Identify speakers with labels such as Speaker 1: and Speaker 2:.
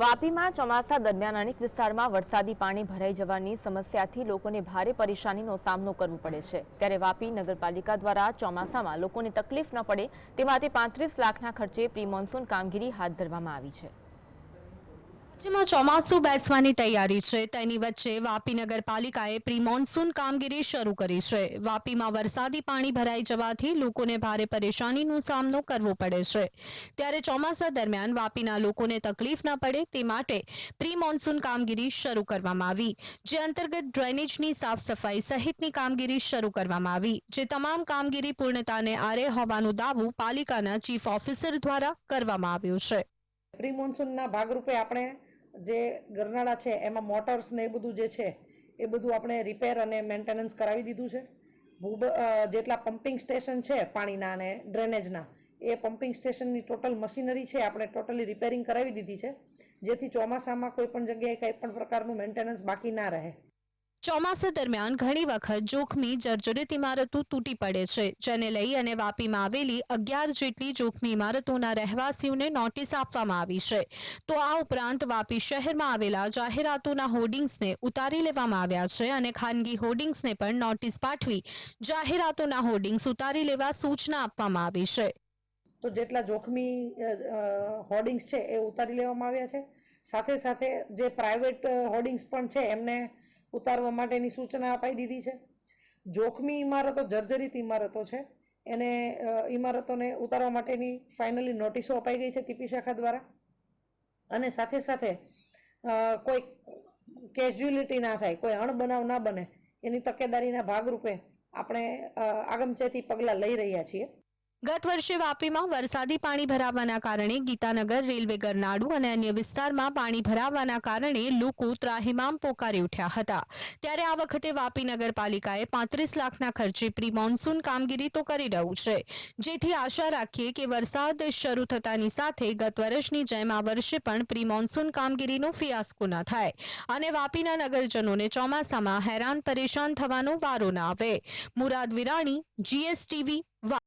Speaker 1: વાપીમાં ચોમાસા દરમિયાન અનેક વિસ્તારમાં વરસાદી પાણી ભરાઈ જવાની સમસ્યાથી લોકોને ભારે પરેશાનીનો સામનો કરવો પડે છે. ત્યારે વાપી નગરપાલિકા દ્વારા ચોમાસામાં લોકોને તકલીફ ન પડે તે માટે પાંત્રીસ લાખના ખર્ચે પ્રી મોન્સૂન કામગીરી હાથ ધરવામાં આવી છે.
Speaker 2: રાજ્યમાં ચોમાસું બેસવાની તૈયારી છે. તેની વચ્ચે વાપી નગરપાલિકાએ પ્રી મોન્સૂન કામગીરી શરૂ કરી છે. વાપીમાં વરસાદી પાણી ભરાઈ જવાથી લોકોને ભારે પરેશાનીનો સામનો કરવો પડે છે. ત્યારે ચોમાસા દરમિયાન વાપીના લોકોને તકલીફ ન પડે તે માટે પ્રી મોન્સૂન કામગીરી શરૂ કરવામાં આવી, જે અંતર્ગત ડ્રેનેજની સાફ સફાઈ સહિતની કામગીરી શરૂ કરવામાં આવી, જે તમામ કામગીરી પૂર્ણતાને આરે હોવાનું દાવું પાલિકાના ચીફ ઓફિસર દ્વારા કરવામાં આવ્યું છે.
Speaker 3: પ્રી મોન્સૂનના ભાગરૂપે આપણે જે ગરનાળા છે, એમાં મોટર્સ ને એ બધું જે છે, એ બધું આપણે રિપેર અને મેન્ટેનન્સ કરાવી દીધું છે. ભૂબ જેટલા પમ્પિંગ સ્ટેશન છે પાણીના અને ડ્રેનેજના એ પમ્પિંગ સ્ટેશનની ટોટલ મશીનરી છે, આપણે ટોટલી રિપેરિંગ કરાવી દીધી છે. જેથી ચોમાસામાં કોઈ પણ જગ્યાએ કંઈ પણ પ્રકારનું મેન્ટેનન્સ બાકી ના રહે.
Speaker 2: ચોમાસા દરમિયાન ઘણી વખત જોખમી, જર્જરિત ઇમારતો તૂટી પડે છે, જેને લઈ અને વાપીમાં આવેલી અગિયાર જેટલી જોખમી ઇમારતોના રહેવાસીઓને નોટિસ આપવામાં આવી છે. તો આ ઉપરાંત વાપી શહેરમાં આવેલા જાહેરાતોના હોર્ડિંગ્સને ઉતારી લેવામાં આવ્યા છે અને ખાનગી હોર્ડિંગ્સને પણ નોટિસ પાઠવી જાહેરાતોના હોર્ડિંગ્સ ઉતારી લેવા સૂચના આપવામાં આવી છે.
Speaker 3: તો જેટલા જોખમી હોર્ડિંગ્સ છે એ ઉતારી લેવામાં આવ્યા છે. સાથે સાથે જે પ્રાઇવેટ હોર્ડિંગ્સ પણ છે એમને ઉતારવા માટેની સૂચના અપાઈ દીધી છે. જોખમી ઇમારતો, જર્જરિત ઇમારતો છે. એને ઇમારતોને ઉતારવા માટેની ફાઇનલી નોટિસો અપાઈ ગઈ છે ટીપી શાખા દ્વારા. અને સાથે સાથે કોઈ કેઝ્યુલિટી ના થાય, કોઈ અણબનાવ ના બને, એની તકેદારીના ભાગરૂપે આપણે આગમચેતી પગલાં લઈ રહ્યા છીએ.
Speaker 2: ગત વર્ષે વાપીમાં વરસાદી પાણી ભરાવાના કારણે ગીતાનગર, રેલવે ગરનાડુ અને અન્ય વિસ્તારમાં પાણી ભરાવાના કારણે લોકો ત્રાહિમામ પોકારી ઉઠ્યા હતા. ત્યારે આ વખતે વાપી નગરપાલિકાએ પાંત્રીસ લાખના ખર્ચે પ્રી મોન્સૂન કામગીરી તો કરી રહ્યું છે. જેથી આશા રાખીએ કે વરસાદ શરૂ થતાની સાથે ગત વર્ષની જેમ આ વર્ષે પણ પ્રી મોન્સૂન કામગીરીનો ફિયાસ્કો ન થાય અને વાપીના નગરજનોને ચોમાસામાં હેરાન પરેશાન થવાનો વારો ના આવે. મુરાદ વિરાણી, જીએસટીવી